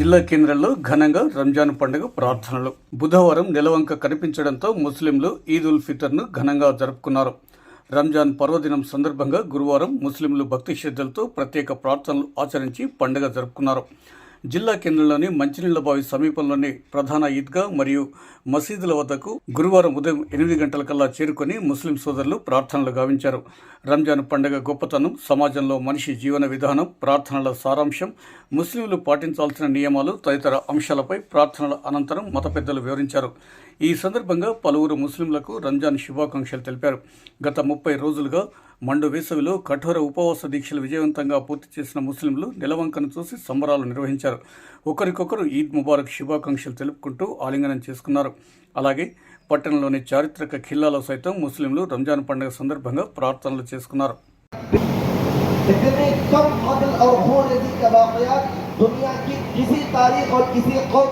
జిల్లా కేంద్రంలో ఘనంగా రంజాన్ పండుగ ప్రార్థనలు. బుధవారం నెలవంక కనిపించడంతో ముస్లింలు ఈద్ ఉల్ ఫితర్ను ఘనంగా జరుపుకున్నారు. రంజాన్ పర్వదినం సందర్భంగా గురువారం ముస్లింలు భక్తి శ్రద్ధలతో ప్రత్యేక ప్రార్థనలు ఆచరించి పండుగ జరుపుకున్నారు. జిల్లా కేంద్రంలోని మంచినీళ్ళ బావి సమీపంలోని ప్రధాన ఈద్గా మరియు మసీదుల వద్దకు గురువారం ఉదయం ఎనిమిది గంటలకల్లా చేరుకొని ముస్లిం సోదరులు ప్రార్థనలు గావించారు. రంజాన్ పండుగ గొప్పతనం సమాజంలో మనిషి జీవన విధానం ప్రార్థనల సారాంశం ముస్లింలు పాటించాల్సిన నియమాలు తదితర అంశాలపై ప్రార్థనల అనంతరం మత పెద్దలు వివరించారు. ఈ సందర్భంగా పలువురు ముస్లింలకు రంజాన్ శుభాకాంక్షలు తెలిపారు. గత ముప్పై రోజులుగా మండు వేసవిలో కఠోర ఉపవాస దీక్షలు విజయవంతంగా పూర్తి చేసిన ముస్లింలు నిలవంకను చూసి సంబరాలు నిర్వహించారు ఒకరికొకరు ఈద్ ముబారక్ శుభాకాంక్షలు తెలుపుకుంటూ ఆలింగనం చేసుకున్నారు అలాగే పట్టణంలోని చారిత్రక ఖిల్లాలో సైతం ముస్లింలు రంజాన్ పండుగ సందర్భంగా ప్రార్థనలు చేసుకున్నారు కి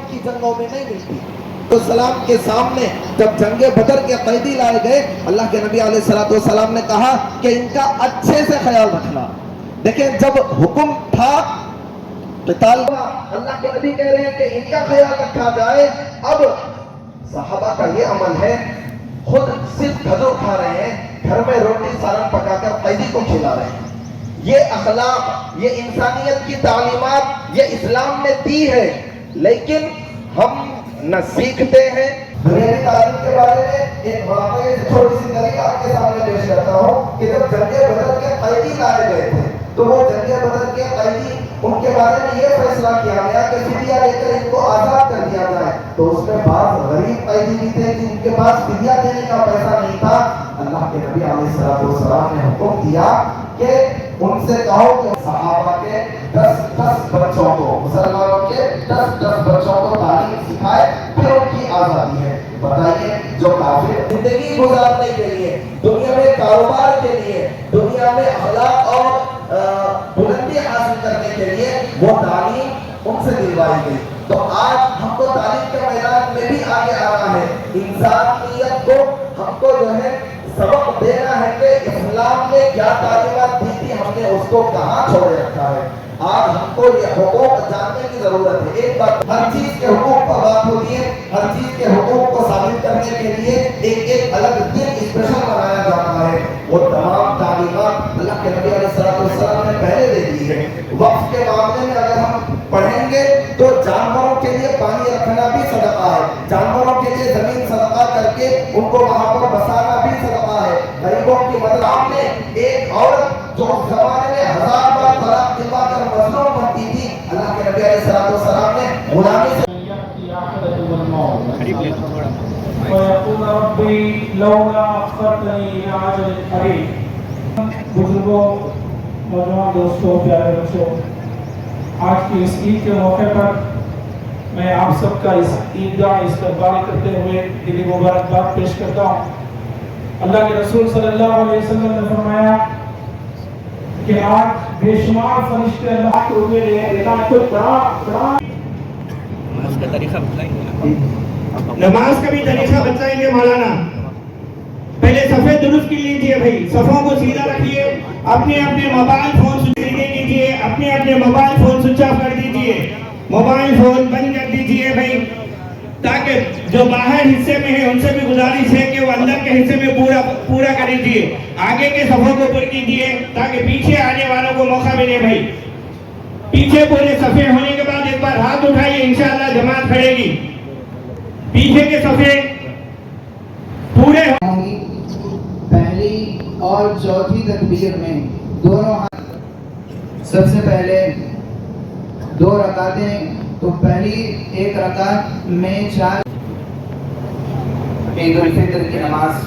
కి మే మిల్తీ السلام کے سامنے جب جنگ بدر کے قیدی لائے گئے، اللہ کے نبی علیہ السلام نے کہا کہ ان کا اچھے سے خیال رکھنا۔ دیکھیں، جب حکم تھا قتال اللہ کے نبی کہہ رہے ہیں کہ ان کا خیال رکھا جائے، اب صحابہ کا یہ عمل ہے، خود صرف کھجور کھا رہے ہیں، گھر میں روٹی سالن پکا کر قیدی کو کھلا رہے ہیں۔ یہ اخلاق، یہ انسانیت کی تعلیمات، یہ اسلام نے دی ہے، لیکن ہم نہ سیکھتے ہیں۔ دنیاوی تعلیم کے بارے میں ایک واقعے سے چھوٹی سی دلیل آپ کے سامنے پیش کرتا ہوں کہ جب جنگ بدر کے قیدی لائے گئے تھے، تو وہ جنگ بدر کے قیدی، ان کے بارے میں یہ فیصلہ کیا گیا کہ فدیہ لے کر ان کو آزاد کر دیا جائے۔ تو اس میں بعض غریب قیدی بھی تھے جن کے پاس فدیہ دینے کا پیسہ نہیں تھا۔ اللہ کے نبی علیہ السلام والسلام نے حکم دیا کہ ان سے کہو کہ صحابہ کے دس دس بچوں کو، مسلمانوں کے دس دس بچوں آزادی ہے۔ بتائیے، جو کافر زندگی گزارنے کے لیے، دنیا میں کاروبار کے لیے، دنیا میں اخلاق اور بلندی حاصل کرنے کے لیے وہ تعلیم ان سے دلوائی گئی۔ تو آج ہم کو تعلیم کے میدان میں بھی آگے آنا ہے۔ انسانیت کو ہم کو جو ہے سبق دینا ہے کہ اسلام نے کیا تعلیمات دی تھی، ہم نے اس کو کہاں چھوڑے رکھا ہے۔ آج ہم کو یہ حقوق جاننے کی ضرورت ہے۔ ایک بات ہر چیز کے حقوق پر بات ہوتی ہے، ہر چیز کے حقوق کو ثابت کرنے کے لیے ایک ایک الگ دن اسپیشل بنایا جاتا ہے۔ وہ تمام تعلیمات اللہ کے نبی علیہ السلام نے پہلے دے دی ہے۔ وقت کے معاملے میں اگر ہم پڑھیں گے تو جانوروں کے لیے پانی رکھنا بھی صدقہ ہے۔ جانوروں کے لیے زمین صدقہ کر کے ان کو وہاں پر بسانا بھی صدقہ ہے۔ غریبوں کی مدد آپ نے ایک عورت جو زمانے میں ہزار بار طلاق دلوا کر مسلوں پڑتی تھی، اللہ کے نبی علیہ السلام والسلام نے غلامی سے ربي لولا أخرتني إلى عجل قريب نوجوان پیارے آج کی اس عید کے موقع پر میں آپ سب کا اس عید استقبال کرتے ہوئے دلی مبارکباد پیش کرتا ہوں اللہ کے رسول صلی اللہ علیہ وسلم نے فرمایا کہ آج بے شمار فرشتے اللہ کے ہوئے رہنا تو بڑا بڑا نماز کا طریقہ بتلائیں گے۔ نماز کا بھی طریقہ بتلائیں گے مولانا۔ پہلے صفحے درست کر لیجیے بھائی۔ صفحوں کو سیدھا رکھیے۔ اپنے اپنے موبائل فون سوچے کیجیے اپنے اپنے موبائل فون سوچ کر دیجیے۔ موبائل فون بند کر دیجیے بھائی۔ تاکہ جو باہر حصے میں ہیں ان سے بھی گزارش ہے کہ وہ اندر کے حصے میں پورا پورا کر دیجیے۔ آگے کے صفحوں کو پر کیجیے تاکہ پیچھے موقع ملے بھائی۔ پیچھے پورے صفحے ہونے کے بعد ایک بار ہاتھ اٹھائیے، انشاءاللہ جماعت کھڑے گی۔ پیچھے کے صفحے پورے پہلی اور چوتھی تکبیر میں دونوں ہاتھ سب سے پہلے دو رکعتیں، تو پہلی ایک رکعت میں چار عید الفطر کی نماز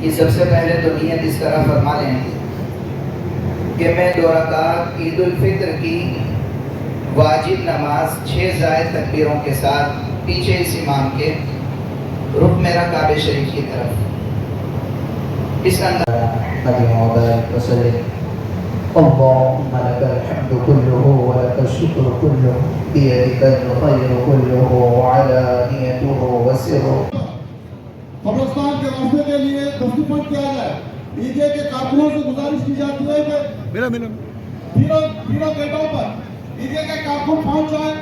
یہ سب سے پہلے تو نیت اس طرح فرما لیں۔ کہ میں دو رکعت عید الفطر کی واجب نماز چھ زائد تکبیروں کے ساتھ پیچھے اس امام کے رخ میرا کعب شریف کی طرف۔ اس اندر اللهم لك الحمد كله ولك الشكر كله بيدك الخير كله وعلانيته وسره قبرستان کے راستے کے لیے دستفت کیا جائے؟ ڈی کے کارکنوں سے گزارش کی جاتی ہے کہ تینوں تینوں گیٹوں پر ڈی کے کارکن پہنچ جائیں۔